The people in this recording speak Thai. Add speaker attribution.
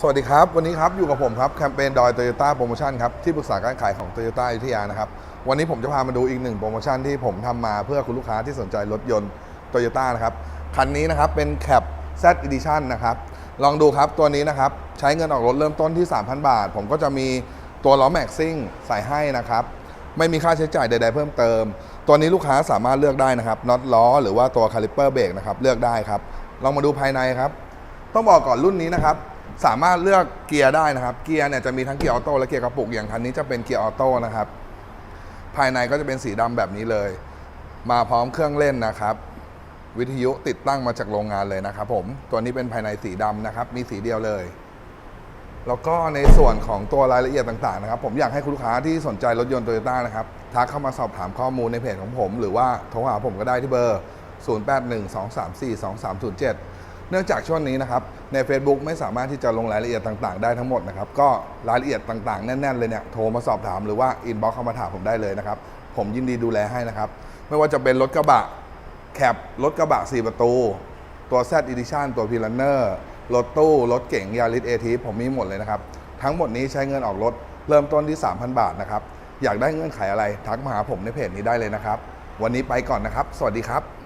Speaker 1: สวัสดีครับ วันนี้ครับอยู่กับผมครับแคมเปญดอยโตโยต้าโปรโมชั่นครับที่ปรึกษาการขายของโตโยต้าอยุธยานะครับวันนี้ผมจะพามาดูอีกหนึ่งโปรโมชั่นที่ผมทำมาเพื่อคุณลูกค้าที่สนใจรถยนต์โตโยต้านะครับคันนี้นะครับเป็นแคป Z Edition นะครับลองดูครับตัวนี้นะครับใช้เงินออกรถเริ่มต้นที่ 3,000 บาท ผมก็จะมีตัวล้อแม็กซิ่งใส่ให้นะครับไม่มีค่าใช้จ่ายใด ๆ เพิ่มเติม ตัวนี้ลูกค้าสามารถเลือกได้นะครับน็อตล้อหรือว่าตัวคาลิปเปอร์เบรกนะครับเลือกได้ครับลองมาดูภายในครับต้องบอกก่อนรุ่นนี้นะครับ สามารถเลือกเกียร์ได้นะครับ เกียร์เนี่ยจะมีทั้งเกียร์ออโต้และเกียร์กระปุกอย่างคันนี้จะเป็นเกียร์ออโต้นะครับ ภายในก็จะเป็นสีดำแบบนี้เลย มาพร้อมเครื่องเล่นนะครับ วิทยุติดตั้งมาจากโรงงานเลยนะครับผมตัวนี้เป็นภายในสีดำนะครับ มีสีเดียวเลย แล้วก็ในส่วนของตัวรายละเอียดต่างๆนะครับ ผมอยากให้คุณลูกค้าที่สนใจรถยนต์โตโยต้านะครับทักเข้ามาสอบถามข้อมูลในเพจของผม หรือว่าโทรหาผมก็ได้ที่เบอร์ 0812342307 เนื่องจากช่วงนี้นะครับใน Facebook ไม่สามารถที่จะลงรายละเอียดต่างๆ ได้ทั้งหมดนะครับก็รายละเอียดต่างๆ แน่นๆเลยเนี่ยโทรมาสอบถามหรือว่าอินบ็อกซ์เข้ามาถามผมได้เลยนะครับผมยินดีดูแลให้นะครับ ไม่ว่าจะเป็นรถกระบะแคปรถกระบะ 4 ประตู ตัว Z Edition ตัว p i l a n e r รถตู้ รถเก๋งยาริสเอทีผมมีหมดเลยนะครับ ทั้งหมดนี้ใช้เงินออกรถ เริ่มต้นที่ 3,000 บาทนะครับ อยากได้เงื่อนไขอะไร ทักมาหาผมในเพจนี้ได้เลยนะครับ วันนี้ไปก่อนนะครับ สวัสดีครับ